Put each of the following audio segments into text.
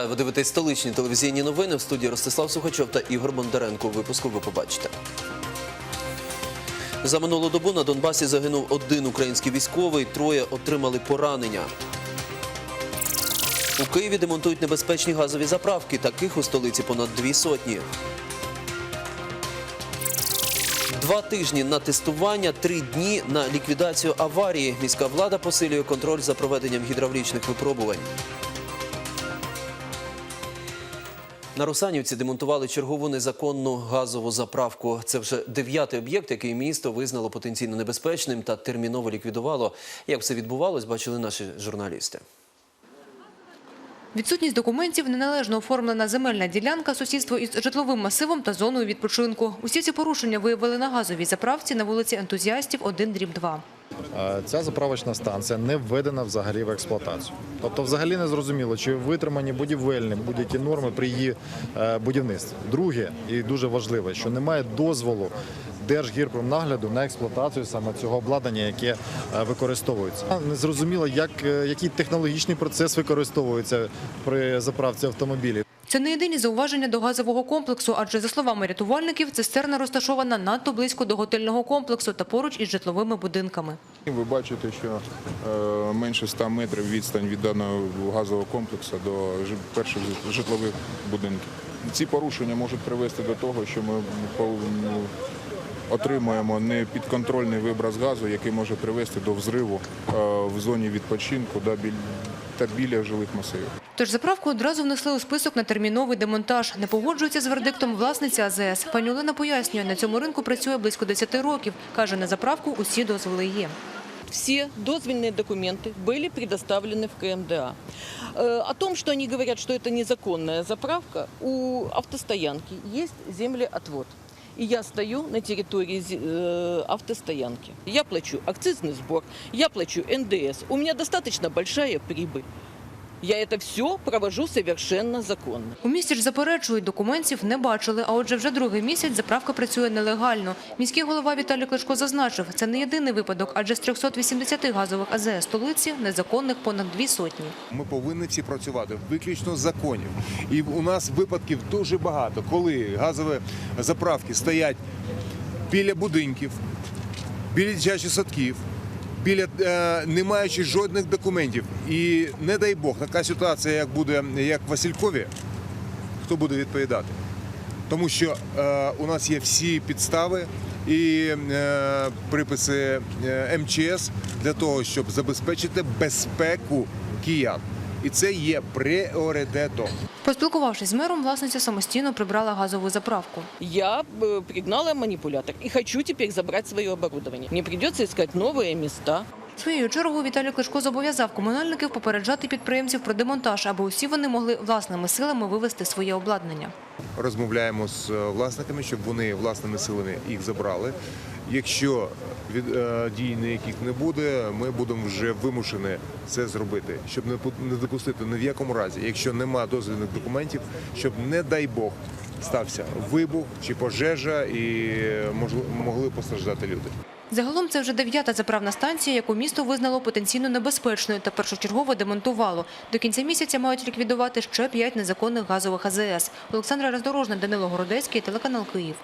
Вітаю, ви дивитесь столичні телевізійні новини в студії Ростислав Сухачов та Ігор Бондаренко. У випуску ви побачите. За минулу добу на Донбасі загинув один український військовий, троє отримали поранення. У Києві демонтують небезпечні газові заправки. Таких у столиці понад дві сотні. Два тижні на тестування, три дні на ліквідацію аварії. Міська влада посилює контроль за проведенням гідравлічних випробувань. На Русанівці демонтували чергову незаконну газову заправку. Це вже дев'ятий об'єкт, який місто визнало потенційно небезпечним та терміново ліквідувало. Як все відбувалось, бачили наші журналісти. Відсутність документів, неналежно оформлена земельна ділянка, сусідство із житловим масивом та зоною відпочинку. Усі ці порушення виявили на газовій заправці на вулиці ентузіастів 1 дріб 2. Е, Ця заправочна станція не введена взагалі в експлуатацію. Тобто, взагалі не зрозуміло, чи витримані будівельні будь-які норми при її е, будівництві. Друге, і дуже важливе, що немає дозволу Держгірпромнагляду на експлуатацію саме цього обладнання, яке е, використовується. Не зрозуміло, як, який технологічний процес використовується при заправці автомобілів. Це не єдині зауваження до газового комплексу, адже, за словами рятувальників, цистерна розташована надто близько до готельного комплексу та поруч із житловими будинками. Ви бачите, що е, менше 100 метрів відстань від даного газового комплексу до перших житлових будинків. Ці порушення можуть привести до того, що ми ну, отримуємо непідконтрольний виброс газу, який може привести до взриву е, в зоні відпочинку та біля жилих масивів. Тож заправку одразу внесли у список на терміновий демонтаж. Не погоджується з вердиктом власниця АЗС. Пані Олена пояснює, на цьому ринку працює близько 10 років. Каже, на заправку усі дозволи є. Все дозвольные документы были предоставлены в КМДА. Э, О том, что они говорят, что это незаконная заправка, у автостоянки есть землеотвод. И я стою на территории зе- э, автостоянки. Я плачу акцизный сбор, я плачу НДС. У меня достаточно большая прибыль. Я это все провожу совершенно законно. У місті ж заперечують, документів не бачили, а отже вже другий місяць заправка працює нелегально. Міський голова Віталій Кличко зазначив, це не єдиний випадок, адже з 380 газових АЗС столиці незаконних понад дві сотні. Ми повинні всі працювати виключно з законів. І у нас випадків дуже багато, коли газові заправки стоять біля будинків, біля дитячих садків, біля е, не маючи жодних документів. І не дай Бог, така ситуація, як буде як в Василькові, хто буде відповідати? Тому що е, у нас є всі підстави і е, приписи е, МЧС для того, щоб забезпечити безпеку киян. І це є пріоритетом. Поспілкувавшись з мером, власниця самостійно прибрала газову заправку. Я э, пригнала манипулятор и хочу теперь забрать свое оборудование. Мне придется искать новые места. Своєю чергою Віталій Кличко зобов'язав комунальників попереджати підприємців про демонтаж, аби усі вони могли власними силами вивезти своє обладнання. Розмовляємо з е, власниками, щоб вони власними силами їх забрали. Якщо від е, дій ніяких не буде, ми будемо вже вимушені це зробити, щоб не допустити ні в якому разі, якщо нема дозвільних документів, щоб не дай Бог стався вибух чи пожежа і е, могли постраждати люди. Загалом це вже дев'ята заправна станція, яку місто визнало потенційно небезпечною та першочергово демонтувало. До кінця місяця мають ліквідувати ще п'ять незаконних газових АЗС. Олександра Роздорожна, Данило Городецький, телеканал Київ.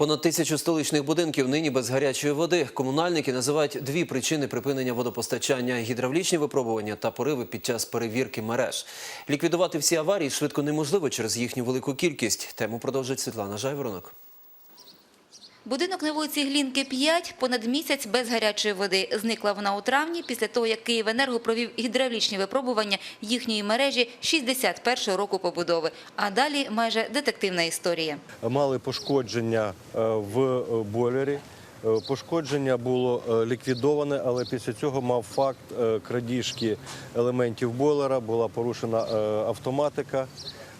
Понад тисячу столичних будинків нині без гарячої води. Комунальники називають дві причини припинення водопостачання: гідравлічні випробування та пориви під час перевірки мереж. Ліквідувати всі аварії швидко неможливо через їхню велику кількість. Тему продовжить Світлана Жайворонок. Будинок на вулиці Глінки 5 понад місяць без гарячої води. Зникла вона у травні після того, як Київенерго провів гідравлічні випробування їхньої мережі 61-го року побудови. А далі майже детективна історія. мали пошкодження е, в е, бойлері. Е, Пошкодження було ліквідоване, але після цього мав факт крадіжки елементів бойлера, була порушена автоматика.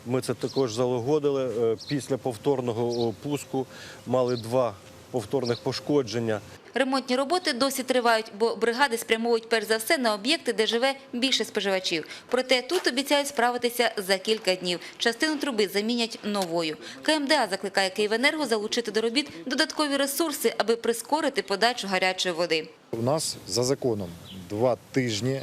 Ми це також залагодили. Е, Після повторного пуску мали два повторних пошкодження. Ремонтні роботи досі тривають, бо бригади спрямовують перш за все на об'єкти, де живе більше споживачів. Проте тут обіцяють справитися за кілька днів. Частину труби замінять новою. КМДА закликає Київенерго залучити до робіт додаткові ресурси, аби прискорити подачу гарячої води. У нас за законом два тижні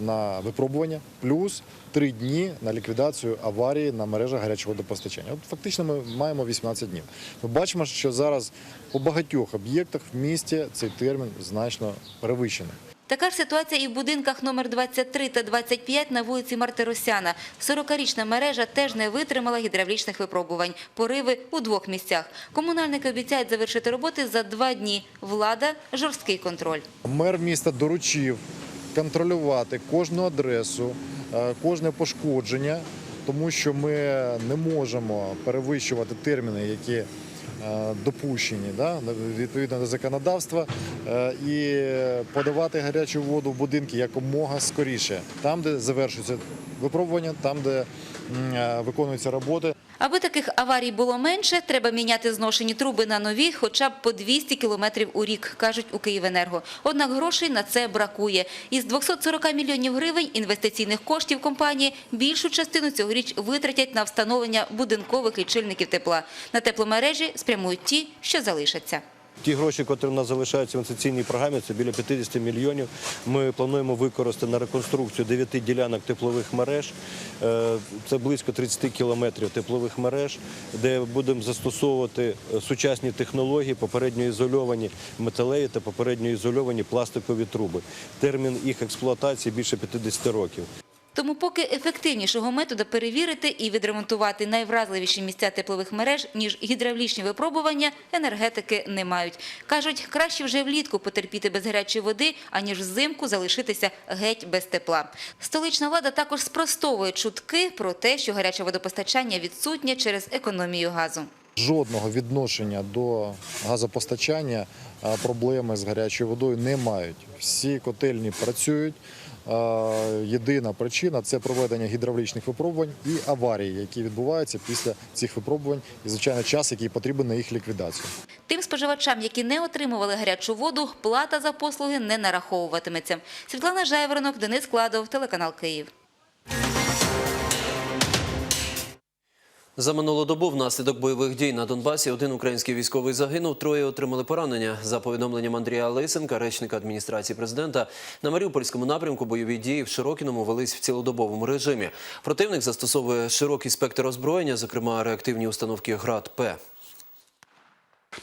на випробування, плюс три дні на ліквідацію аварії на мережах гарячого водопостачання. От фактично ми маємо 18 днів. Ми бачимо, що зараз по багатьох об'єктах в місті цей термін значно перевищений. Така ж ситуація і в будинках номер 23 та 25 на вулиці Мартиросяна. 40-річна мережа теж не витримала гідравлічних випробувань. Пориви у двох місцях. Комунальники обіцяють завершити роботи за два дні. Влада – жорсткий контроль. Мер міста доручив контролювати кожну адресу, е, кожне пошкодження, тому що ми не можемо перевищувати терміни, які допущені да, відповідно до законодавства, е, і подавати гарячу воду в будинки якомога скоріше, там, де завершується випробування, там, де е, виконуються роботи. Аби таких аварій було менше, треба міняти зношені труби на нові хоча б по 200 кілометрів у рік, кажуть у Київенерго. Однак грошей на це бракує. Із 240 мільйонів гривень інвестиційних коштів компанії більшу частину цьогоріч витратять на встановлення будинкових лічильників тепла. На тепломережі спрямують ті, що залишаться. Ті гроші, які у нас залишаються в інвестиційній програмі, це біля 50 мільйонів. Ми плануємо використати на реконструкцію 9 ділянок теплових мереж. Е, Це близько 30 кілометрів теплових мереж, де будемо застосовувати е, сучасні технології, попередньо ізольовані металеві та попередньо ізольовані пластикові труби. Термін їх експлуатації більше 50 років. Тому поки ефективнішого методу перевірити і відремонтувати найвразливіші місця теплових мереж, ніж гідравлічні випробування, енергетики не мають. Кажуть, краще вже влітку потерпіти без гарячої води, аніж взимку залишитися геть без тепла. Столична влада також спростовує чутки про те, що гаряче водопостачання відсутнє через економію газу. Жодного відношення до газопостачання проблеми з гарячою водою не мають. Всі котельні працюють. Єдина причина це проведення гідравлічних випробувань і аварії, які відбуваються після цих випробувань, і звичайно час, який потрібен на їх ліквідацію. Тим споживачам, які не отримували гарячу воду, плата за послуги не нараховуватиметься. Світлана Жайворонок, Денис Кладов, телеканал Київ. За минулу добу внаслідок бойових дій на Донбасі один український військовий загинув, троє отримали поранення. За повідомленням Андрія Лисенка, речника адміністрації президента, на Маріупольському напрямку бойові дії в Широкіному велись в цілодобовому режимі. Противник застосовує широкий спектр озброєння, зокрема реактивні установки ГРАД-П.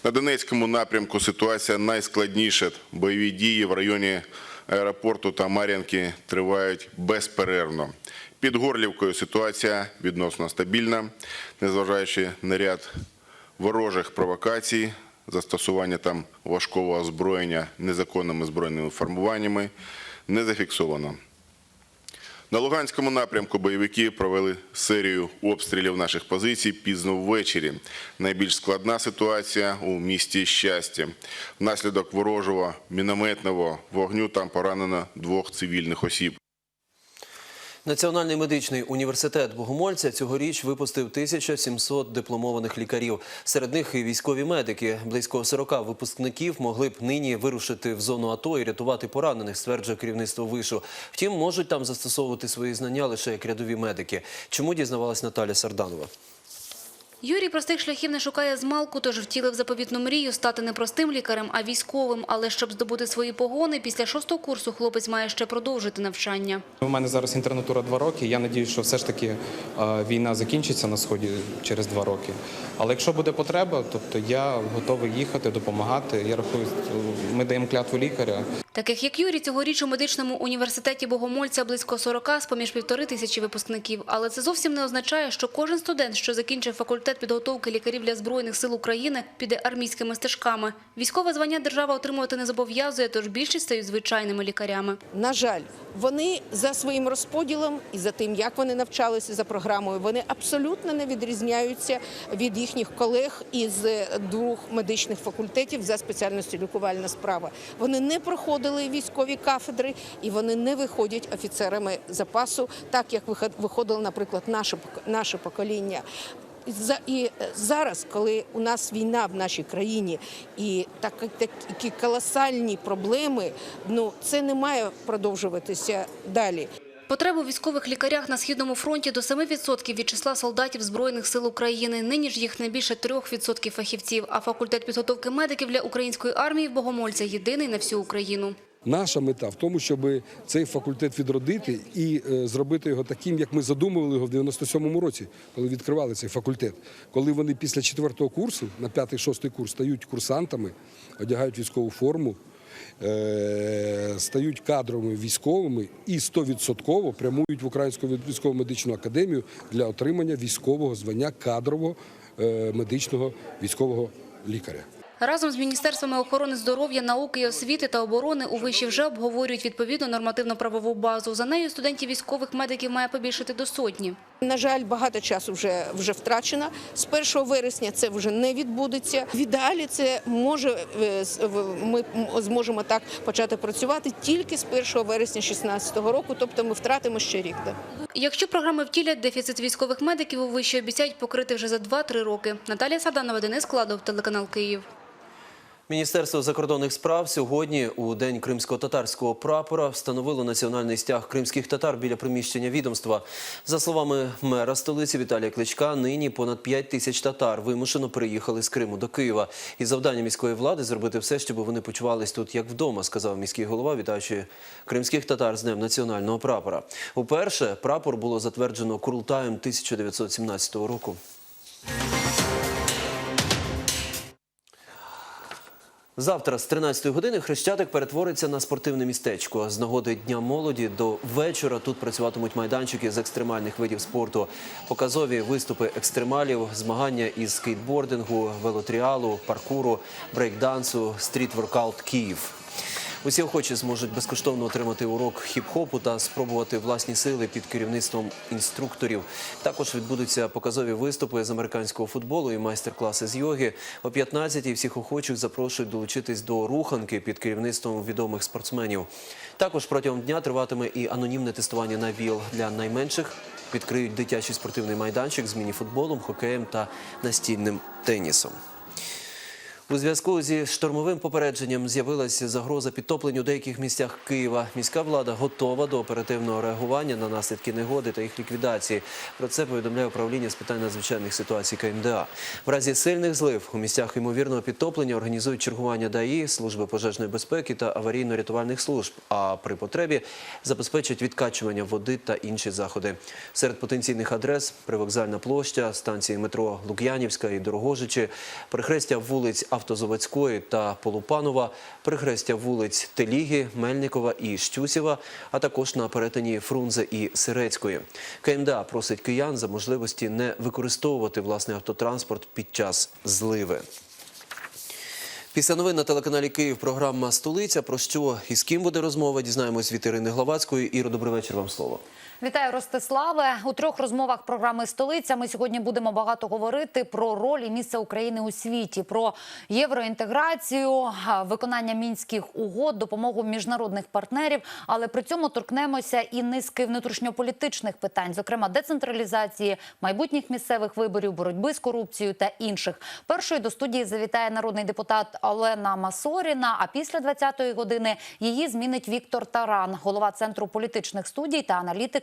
На Донецькому напрямку ситуація найскладніша. Бойові дії в районі аеропорту та Мар'янки тривають безперервно. Під Горлівкою ситуація відносно стабільна, незважаючи на ряд ворожих провокацій, застосування там важкого озброєння незаконними збройними формуваннями не зафіксовано. На Луганському напрямку бойовики провели серію обстрілів наших позицій пізно ввечері. Найбільш складна ситуація у місті Щастя. Внаслідок ворожого мінометного вогню там поранено двох цивільних осіб. Національний медичний університет Богомольця цьогоріч випустив 1700 дипломованих лікарів. Серед них і військові медики. Близько 40 випускників могли б нині вирушити в зону АТО і рятувати поранених, стверджує керівництво вишу. Втім, можуть там застосовувати свої знання лише як рядові медики. Чому дізнавалась Наталя Сарданова? Юрій простих шляхів не шукає з малку, тож втілив заповітну мрію стати не простим лікарем, а військовим. Але щоб здобути свої погони, після шостого курсу хлопець має ще продовжити навчання. У мене зараз інтернатура два роки. Я надію, що все ж таки війна закінчиться на сході через два роки. Але якщо буде потреба, тобто я готовий їхати, допомагати. Я рахую, ми даємо клятву лікаря. Таких як Юрій, цьогоріч у медичному університеті Богомольця близько 40 з поміж півтори тисячі випускників. Але це зовсім не означає, що кожен студент, що закінчив факультет підготовки лікарів для Збройних сил України, піде армійськими стежками. Військове звання держава отримувати не зобов'язує, тож більшість стають звичайними лікарями. На жаль, вони за своїм розподілом і за тим, як вони навчалися за програмою, вони абсолютно не відрізняються від їхніх колег із двох медичних факультетів за спеціальністю лікувальна справа. Вони не проходили військові кафедри і вони не виходять офіцерами запасу, так як виход- виходило, наприклад, наше наше покоління. І е, зараз, коли у нас війна в нашій країні і так, такі колосальні проблеми, ну це не має продовжуватися далі. Потреба у військових лікарях на Східному фронті до 7% від числа солдатів Збройних сил України. Нині ж їх не більше 3% фахівців. А факультет підготовки медиків для української армії в Богомольця єдиний на всю Україну. Наша мета в тому, щоб цей факультет відродити і е, зробити його таким, як ми задумували його в 97-му році, коли відкривали цей факультет. Коли вони після четвертого курсу, на п'ятий-шостий курс, стають курсантами, одягають військову форму, стають кадровими військовими і 100% прямують в Українську військово медичну академію для отримання військового звання кадрового е, медичного військового лікаря. Разом з Міністерствами охорони здоров'я, науки і освіти та оборони у виші вже обговорюють відповідну нормативно-правову базу. За нею студентів військових медиків має побільшити до сотні. На жаль, багато часу вже, вже втрачено. З 1 вересня це вже не відбудеться. В ідеалі це може е, ми зможемо так почати працювати тільки з 1 вересня 2016 року, тобто ми втратимо ще рік. Якщо програми втілять, дефіцит військових медиків у виші обіцяють покрити вже за 2-3 роки. Наталія Саданова, Денис Кладов, телеканал Київ. Міністерство закордонних справ сьогодні у день кримсько-татарського прапора встановило національний стяг кримських татар біля приміщення відомства. За словами мера столиці Віталія Кличка, нині понад 5 тисяч татар вимушено переїхали з Криму до Києва. І завдання міської влади зробити все, щоб вони почувались тут як вдома, сказав міський голова, вітаючи кримських татар з днем національного прапора. Уперше прапор було затверджено Курултаєм 1917 року. Завтра з 13 години Хрещатик перетвориться на спортивне містечко. З нагоди Дня молоді до вечора тут працюватимуть майданчики з екстремальних видів спорту, показові виступи екстремалів, змагання із скейтбордингу, велотріалу, паркуру, брейкдансу, стріт-воркаут Київ. Усі охочі зможуть безкоштовно отримати урок хіп-хопу та спробувати власні сили під керівництвом інструкторів. Також відбудуться показові виступи з американського футболу і майстер-класи з йоги. О 15-й всіх охочих запрошують долучитись до руханки під керівництвом відомих спортсменів. Також протягом дня триватиме і анонімне тестування на ВІЛ для найменших. Відкриють дитячий спортивний майданчик з мініфутболом, хокеєм та настільним тенісом. У зв'язку зі штормовим попередженням з'явилася загроза підтоплень у деяких місцях Києва. Міська влада готова до оперативного реагування на наслідки негоди та їх ліквідації. Про це повідомляє управління з питань надзвичайних ситуацій КМДА. В разі сильних злив у місцях ймовірного підтоплення організують чергування ДАІ, служби пожежної безпеки та аварійно-рятувальних служб. А при потребі забезпечать відкачування води та інші заходи. Серед потенційних адрес привокзальна площа, станції метро Лук'янівська і Дорогожичі, перехрестя вулиць Автозаводської та Полупанова, перехрестя вулиць Теліги, Мельникова і Щусєва, а також на перетині Фрунзе і Сирецької. КМДА просить киян за можливості не використовувати власний автотранспорт під час зливи. Після новин на телеканалі Київ програма Столиця. Про що і з ким буде розмова? Дізнаємось від Ірини Главацької. Іро, добрий вечір вам слово. Вітаю, Ростиславе. У трьох розмовах програми Столиця ми сьогодні будемо багато говорити про роль і місце України у світі, про євроінтеграцію, виконання мінських угод, допомогу міжнародних партнерів. Але при цьому торкнемося і низки внутрішньополітичних питань, зокрема децентралізації, майбутніх місцевих виборів, боротьби з корупцією та інших. Першою до студії завітає народний депутат Олена Масоріна. А після 20-ї години її змінить Віктор Таран, голова центру політичних студій та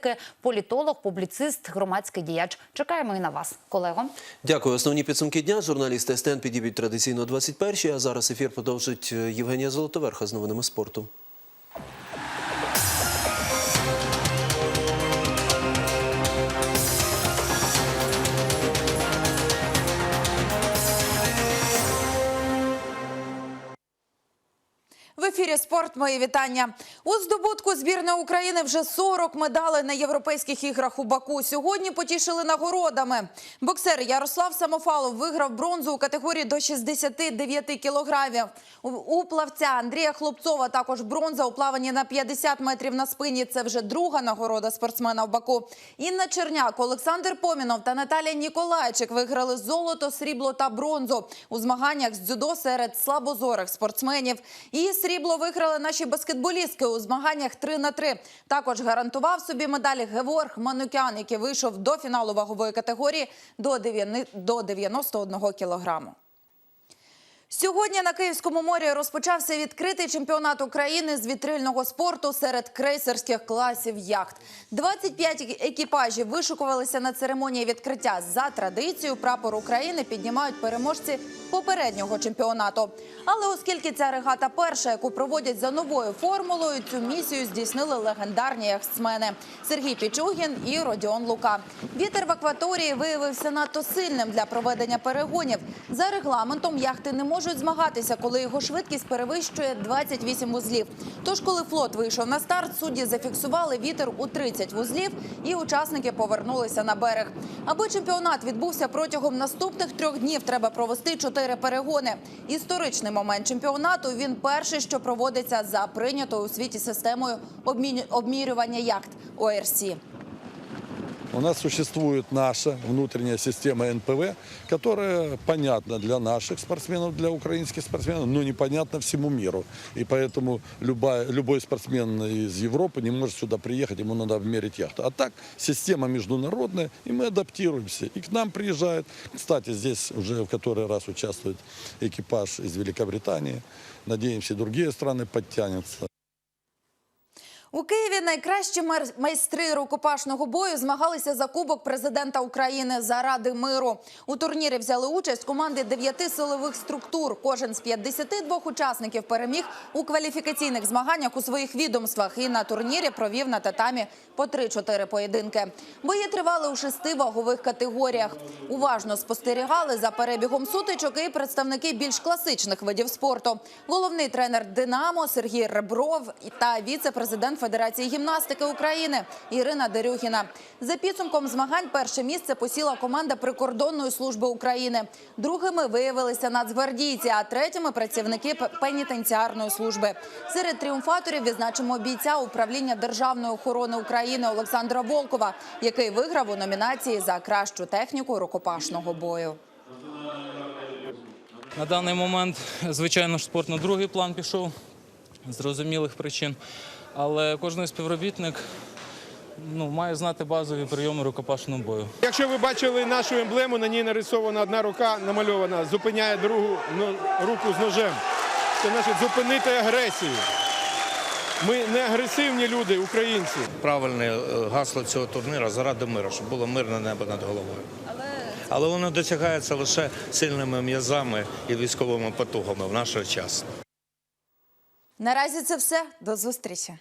аналітики, політолог, публіцист, громадський діяч. Чекаємо і на вас, колего. Дякую. Основні підсумки дня. Журналісти СТН підіб'ють традиційно о 21-й, а зараз ефір продовжить е, Євгенія Золотоверха з новинами спорту. Ефірі спорт. Мої вітання. У здобутку збірної України вже 40 медалей на європейських іграх у Баку. Сьогодні потішили нагородами. Боксер Ярослав Самофалов виграв бронзу у категорії до 69 кілограмів. У- плавця Андрія Хлопцова також бронза у плаванні на 50 метрів на спині. Це вже друга нагорода спортсмена в Баку. Інна Черняк, Олександр Помінов та Наталія Ніколайчик виграли золото, срібло та бронзу у змаганнях з дзюдо серед слабозорих спортсменів. І срібло виграли наші баскетболістки у змаганнях 3 на 3. Також гарантував собі медалі Геворг Манукян, який вийшов до фіналу вагової категорії до 9 до 91 кілограму. Сьогодні на Київському морі розпочався відкритий чемпіонат України з вітрильного спорту серед крейсерських класів яхт. 25 екіпажів вишукувалися на церемонії відкриття. За традицією прапор України піднімають переможці попереднього чемпіонату. Але оскільки ця регата перша, яку проводять за новою формулою, цю місію здійснили легендарні яхтсмени Сергій Пічугін і Родіон Лука. Вітер в акваторії виявився надто сильним для проведення перегонів. За регламентом яхти не можуть змагатися, коли його швидкість перевищує 28 вузлів. Тож, коли флот вийшов на старт, судді зафіксували вітер у 30 вузлів, і учасники повернулися на берег. Аби чемпіонат відбувся протягом наступних трьох днів, треба провести чотири перегони. Історичний момент чемпіонату він перший, що проводиться за прийнятою у світі системою обмірювання яхт ОРС. У нас существует наша внутренняя система НПВ, которая понятна для наших спортсменов, для украинских спортсменов, но непонятна всему миру. И поэтому любая, любой спортсмен из Европы не может сюда приехать, ему надо обмерить яхту. А так система международная, и мы адаптируемся. И к нам приезжают. Кстати, здесь уже в который раз участвует экипаж из Великобритании. Надеемся, другие страны подтянутся. У Києві найкращі майстри рукопашного бою змагалися за кубок президента України заради миру. У турнірі взяли участь команди дев'яти силових структур. Кожен з 52 учасників переміг у кваліфікаційних змаганнях у своїх відомствах і на турнірі провів на татамі по 3-4 поєдинки. Бої тривали у шести вагових категоріях. Уважно спостерігали за перебігом сутичок і представники більш класичних видів спорту. Головний тренер Динамо Сергій Ребров та віце-президент Федерації гімнастики України Ірина Дерюхіна. За підсумком змагань перше місце посіла команда прикордонної служби України. Другими виявилися нацгвардійці, а третіми працівники пенітенціарної служби. Серед тріумфаторів відзначимо бійця управління державної охорони України Олександра Волкова, який виграв у номінації за кращу техніку рукопашного бою. На даний момент, звичайно ж, спорт на другий план пішов з зрозумілих причин. Але кожен співробітник ну, має знати базові прийоми рукопашного бою. Якщо ви бачили нашу емблему, на ній нарисована одна рука намальована, зупиняє другу ну, руку з ножем. Це значить зупинити агресію. Ми не агресивні люди, українці. Правильне е, гасло цього турніру заради миру, щоб було мирне небо над головою. Але воно досягається лише сильними м'язами і військовими потугами в наш час. Наразі це все. До зустрічі.